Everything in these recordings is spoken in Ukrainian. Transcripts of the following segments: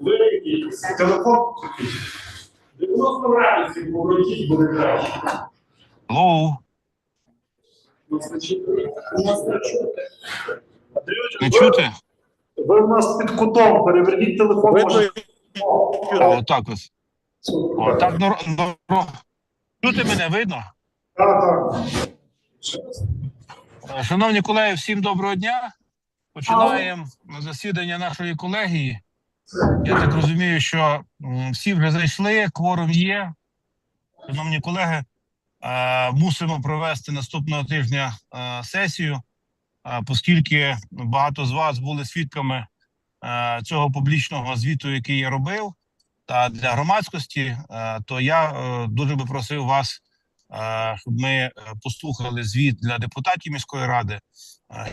Ви якийсь телефон? 90 градусів поворотіть буде краще. Лоу, Нас не чути. Ви в нас під кутом, переверніть телефон. Може. А отак ось. О, так нор- нор- Чути мене видно? Так, так. Е, Шановні колеги, всім доброго дня. Починаємо засідання нашої колегії. Я так розумію, що всі вже зайшли, кворум є. Шановні колеги, е, мусимо провести наступного тижня е, сесію, е, оскільки багато з вас були свідками цього публічного звіту, який я робив. Та для громадськості, то я дуже би просив вас, ми е, послухали звіт для депутатів міської ради, е,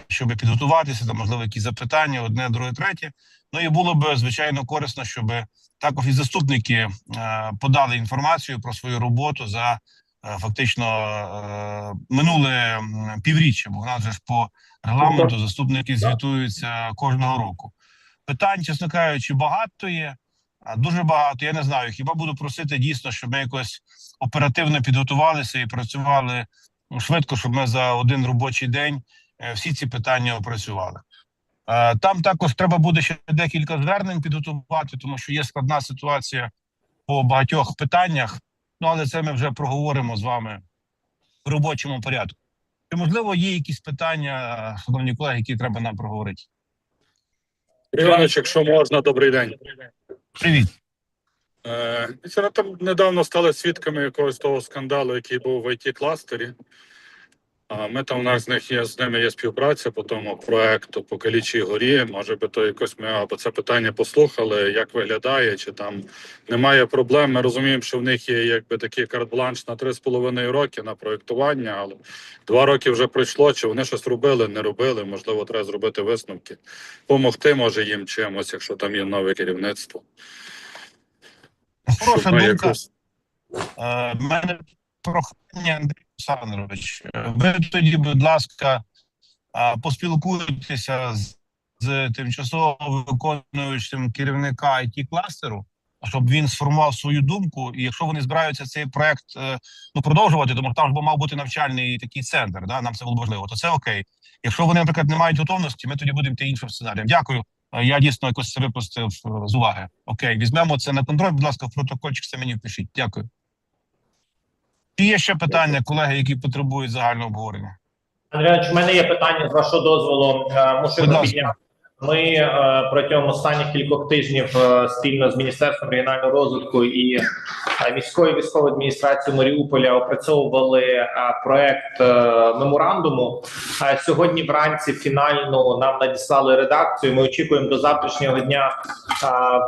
щоб підготуватися, там можливо якісь запитання, одне, друге, третє. Ну і було б звичайно корисно, щоб також і заступники е, подали інформацію про свою роботу за е, фактично е, минуле півріччя, бо в нас же ж по регламенту заступники звітуються кожного року. Питань, чесно кажучи, багато є. Дуже багато. Я не знаю. Хіба буду просити дійсно, щоб ми якось оперативно підготувалися і працювали ну, швидко, щоб ми за один робочий день е, всі ці питання опрацювали. Е, Там також треба буде ще декілька звернень підготувати, тому що є складна ситуація по багатьох питаннях. Ну але це ми вже проговоримо з вами в робочому порядку. Чи можливо є якісь питання, е, шановні колеги, які треба нам проговорити? Іванович, якщо можна, добрий день. Привіт. Е, вчора там недавно стали свідками якогось того скандалу, який був в it кластері. А ми там у нас з них є з ними є співпраця по тому проекту по Калічій горі. Може би то якось ми або це питання послухали, як виглядає, чи там немає проблем. Ми розуміємо, що в них є якби такий карт-бланш на 3,5 роки на проектування, але два роки вже пройшло. Чи вони щось робили, не робили? Можливо, треба зробити висновки, помогти може їм чимось, якщо там є нове керівництво. Хороша думка. якось- Е, мене прохання, Андрій Олександрович. Ви тоді, будь ласка, поспілкуйтеся з, з тимчасово виконуючим керівника it кластеру, щоб він сформував свою думку. І якщо вони збираються цей проект е, ну продовжувати, тому там ж мав бути навчальний такий центр. Да, нам це було важливо. То це окей. Якщо вони, наприклад, не мають готовності, ми тоді будемо йти іншим сценарієм. Дякую. Е, Я дійсно якось це випустив е, з уваги. Окей, візьмемо це на контроль. Будь ласка, в протокольчик це мені впишіть. Дякую. Чи є ще питання, колеги, які потребують загального обговорення? Андрій, у мене є питання з вашого дозволу. Е, Мушу підняти. Ми е, протягом останніх кількох тижнів е, спільно з Міністерством регіонального розвитку і е, міською військовою адміністрацією Маріуполя опрацьовували проект меморандуму. Сьогодні вранці фінально нам надіслали редакцію. Ми очікуємо до завтрашнього дня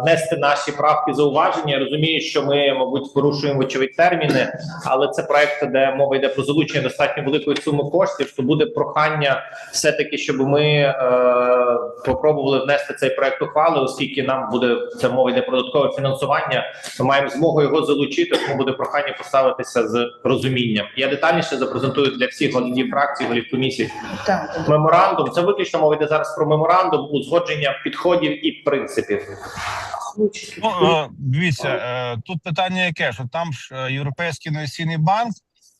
внести наші правки зауваження. Я розумію, що ми, мабуть, порушуємо очевидь терміни, але це проект, де мова йде про залучення достатньо великої суми коштів. То буде прохання все таки, щоб ми е, попробували внести цей проект ухвали, оскільки нам буде це мова йде про додаткове фінансування. Ми маємо змогу його залучити. Тому буде прохання поставитися з розумінням. Я детальніше запрезентую для всіх голів фракцій, голів комісій. Так, Меморандум це виключно мова йде зараз про меморандум узгодження підходів і принципів. Ну е, дивіться, е, тут питання яке, що там ж е, Європейський інвестиційний банк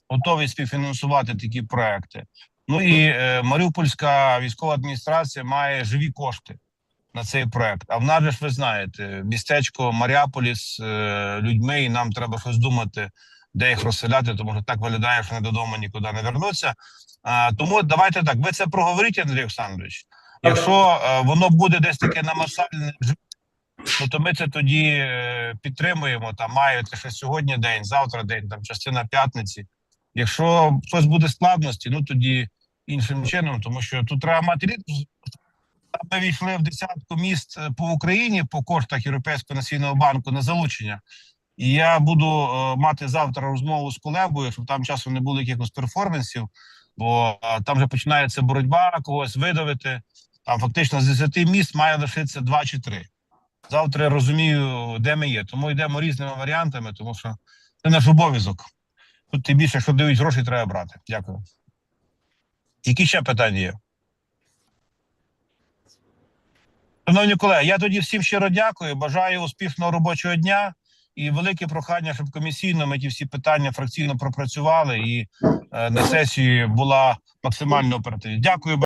готовий співфінансувати такі проекти. Ну і е, Маріупольська військова адміністрація має живі кошти на цей проект. А в нас же ж ви знаєте, містечко Маріаполіс з е, людьми, і нам треба щось думати, де їх розселяти, тому що так виглядає, що вони додому нікуди не вернуться. А, тому давайте так. Ви це проговоріть, Андрій Олександрович. Якщо е, воно буде десь таке намасальне, ну то ми це тоді е, підтримуємо. Там маєте ще сьогодні день, завтра день, там частина п'ятниці. Якщо щось буде складності, ну тоді іншим чином, тому що тут треба мати рід. Ми війшли в десятку міст е, по Україні по коштах Європейського національного банку на залучення. І я буду е, мати завтра розмову з колегою, щоб там часом не було якихось перформансів, бо е, там вже починається боротьба, когось видавити. Там фактично з 10 міст має лишитися 2 чи 3. Завтра я розумію, де ми є. Тому йдемо різними варіантами, тому що це наш обов'язок. Тут тим більше, що дають гроші, треба брати. Дякую. Які ще питання є? Шановні колеги, я тоді всім щиро дякую. Бажаю успішного робочого дня і велике прохання, щоб комісійно ми ті всі питання фракційно пропрацювали і е, на сесії була максимально оперативна. Дякую.